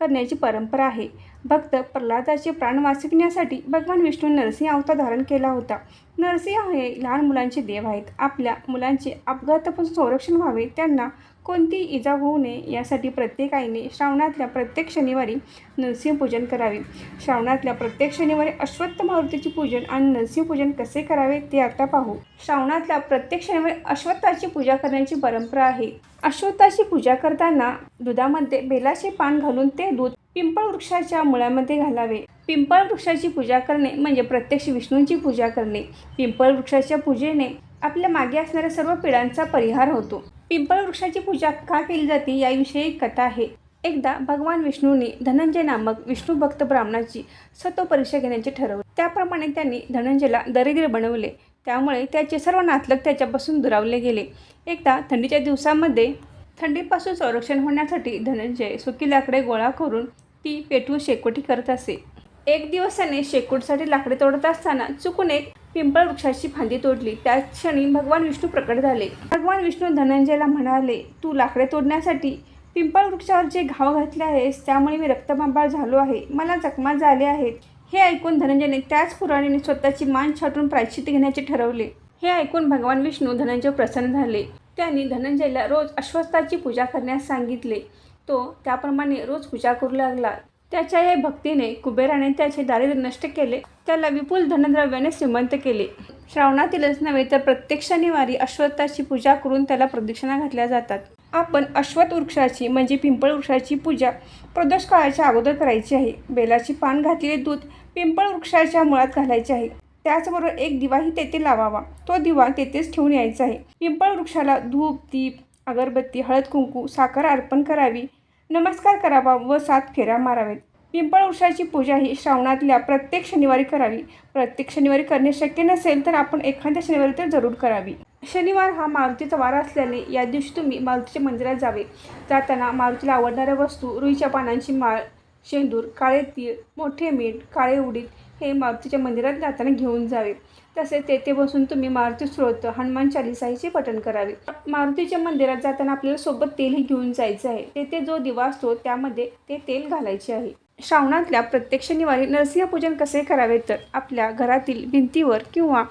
करण्याची परंपरा आहे. भक्त प्रल्हादाचे प्राण वाचविण्यासाठी भगवान विष्णू नरसिंह अवतार धारण केला होता. नरसिंह हे लहान मुलांचे देव आहेत. आपल्या मुलांचे अपघातापासून संरक्षण व्हावे त्यांना कोणतीही इजा होऊ नये यासाठी प्रत्येक आईने श्रावणातल्या प्रत्येक शनिवारी नरसिंह पूजन करावे. श्रावणातल्या प्रत्येक शनिवारी अश्वत्थ मारुतीचे पूजन आणि नरसिंह पूजन कसे करावे ते आता पाहू. श्रावणातल्या प्रत्येक शनिवारी अश्वत्थाची पूजा करण्याची परंपरा आहे. अश्वत्थाची पूजा करताना दुधामध्ये बेलाचे पान घालून ते दूध पिंपळ वृक्षाच्या मुळामध्ये घालावे. पिंपळ वृक्षाची पूजा करणे म्हणजे प्रत्यक्ष विष्णूंची पूजा करणे. पिंपळ वृक्षाच्या पूजेने आपल्या मागे असणाऱ्या सर्व पिढ्यांचा परिहार होतो. पिंपळ वृक्षाची पूजा का केली जाते याविषयी एक कथा आहे. एकदा भगवान विष्णूंनी धनंजय नामक विष्णू भक्त ब्राह्मणाची सतो परीक्षा घेण्याचे ठरवले. त्याप्रमाणे त्यांनी धनंजयला दरिद्र बनवले. त्यामुळे त्याचे सर्व नातलग त्याच्यापासून दुरावले गेले. एकदा थंडीच्या दिवसामध्ये थंडीपासून संरक्षण होण्यासाठी धनंजय सुकी लाकडे गोळा करून ती पेटवून शेकोटी करत असे. एक दिवस त्याने शेकोटीसाठी लाकडे तोडत असताना चुकून एक पिंपळ वृक्षाची फांदी तोडली. त्या क्षणी भगवान विष्णू प्रकट झाले. भगवान विष्णू धनंजयला म्हणाले तू लाकडे तोडण्यासाठी पिंपळ वृक्षावर जे घाव घातले आहेस त्यामुळे मी रक्तबंबाळ झालो आहे. मला जखमा झाले आहेत. हे ऐकून धनंजयने त्याच पुराणीने स्वतःची मान छाटून प्रायश्चित घेण्याचे ठरवले. हे ऐकून भगवान विष्णू धनंजय प्रसन्न झाले. त्यांनी धनंजयला रोज अश्वत्थाची पूजा करण्यास सांगितले. तो त्याप्रमाणे रोज पूजा करू लागला. त्याच्या या भक्तीने कुबेराने त्याचे दारिद्र्य नष्ट केले. त्याला विपुल धनद्रव्याने श्रीमंत केले. श्रावणातीलच नव्हे तर प्रत्येक शनिवारी अश्वत्थाची पूजा करून त्याला प्रदक्षिणा घातल्या जातात. आपण अश्वत्थ वृक्षाची म्हणजे पिंपळ वृक्षाची पूजा प्रदोष काळाच्या अगोदर करायची आहे. बेलाची पान घातलेले दूध पिंपळ वृक्षाच्या मुळात घालायचे आहे. त्याचबरोबर एक दिवाही तेथे लावावा. तो दिवा तेथेच ठेवून यायचा आहे. पिंपळ वृक्षाला धूप दीप अगरबत्ती हळद कुंकू साखर अर्पण करावी. नमस्कार करावा व सात फेऱ्या मारावेत. पिंपळ वृक्षाची पूजा ही श्रावणातल्या प्रत्येक शनिवारी करावी. प्रत्येक शनिवारी करणे शक्य नसेल तर आपण एखाद्या शनिवारी तर जरूर करावी. शनिवार हा मारुतीचा वार असल्याने या दिवशी तुम्ही मारुतीच्या मंदिरात जावे. जाताना मारुतीला आवडणाऱ्या वस्तू रुईच्या पानांची माळ शेंदूर काळे तीळ मोठे मीठ काळे उडीद हे मारुतीच्या मंदिरात जाताना घेऊन जावे. तसेच तेथे बसून तुम्ही मारुती स्रोत हनुमान चालिसाहीचे पठण करावे. मारुतीच्या मंदिरात जाताना आपल्याला सोबत तेलही घेऊन जायचं आहे. तेथे जो दिवा असतो त्यामध्ये ते तेल घालायचे आहे. श्रावणातल्या प्रत्येक शनिवारी नरसिंहपूजन कसे करावे तर आपल्या घरातील भिंतीवर किंवा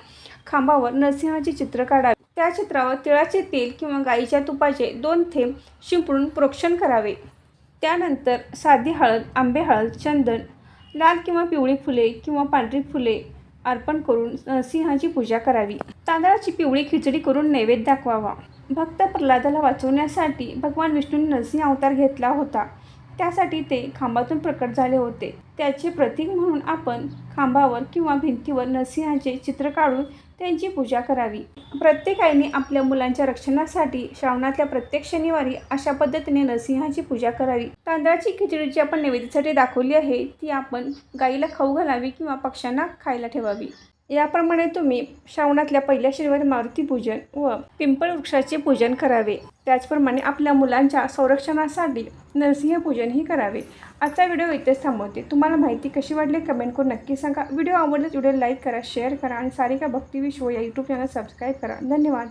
खांबावर नरसिंहाचे चित्र काढावे. त्या चित्रावर तिळाचे तेल किंवा गाईच्या तुपाचे दोन थेंब शिंपडून प्रोक्षण करावे. त्यानंतर साधी हळद आंबे हळद चंदन लाल किंवा पिवळी फुले किंवा पांढरी फुले अर्पण करून सिंहाची पूजा करावी. तांदळाची पिवळी खिचडी करून नैवेद्य दाखवावा. भक्त प्रल्हादाला वाचवण्यासाठी भगवान विष्णूंनी नरसिंह अवतार घेतला होता. त्यासाठी ते खांबातून प्रकट झाले होते. त्याचे प्रतीक म्हणून आपण खांबावर किंवा भिंतीवर नरसिंहाचे चित्र काढून त्यांची पूजा करावी. प्रत्येक आईने आपल्या मुलांच्या रक्षणासाठी श्रावणातल्या प्रत्येक शनिवारी अशा पद्धतीने नरसिंहाची पूजा करावी. तांदळाची खिचडी जी आपण नैवेद्यासाठी दाखवली आहे ती आपण गाईला खाऊ घालावी किंवा पक्ष्यांना खायला ठेवावी. याप्रमाणे तुम्ही श्रावणातल्या पहिल्या शनिवारी मारुती पूजन व पिंपळ वृक्षाचे पूजन करावे. त्याचप्रमाणे आपल्या मुलांच्या संरक्षणासाठी नरसिंह पूजनही करावे. आजचा व्हिडिओ इथेच थांबवते. तुम्हाला माहिती कशी वाटली कमेंट करून नक्की सांगा. व्हिडिओ आवडल्यास व्हिडिओ लाईक करा शेअर करा आणि सारिका भक्ती विश्व या यूट्यूब चॅनल सबस्क्राईब करा. धन्यवाद.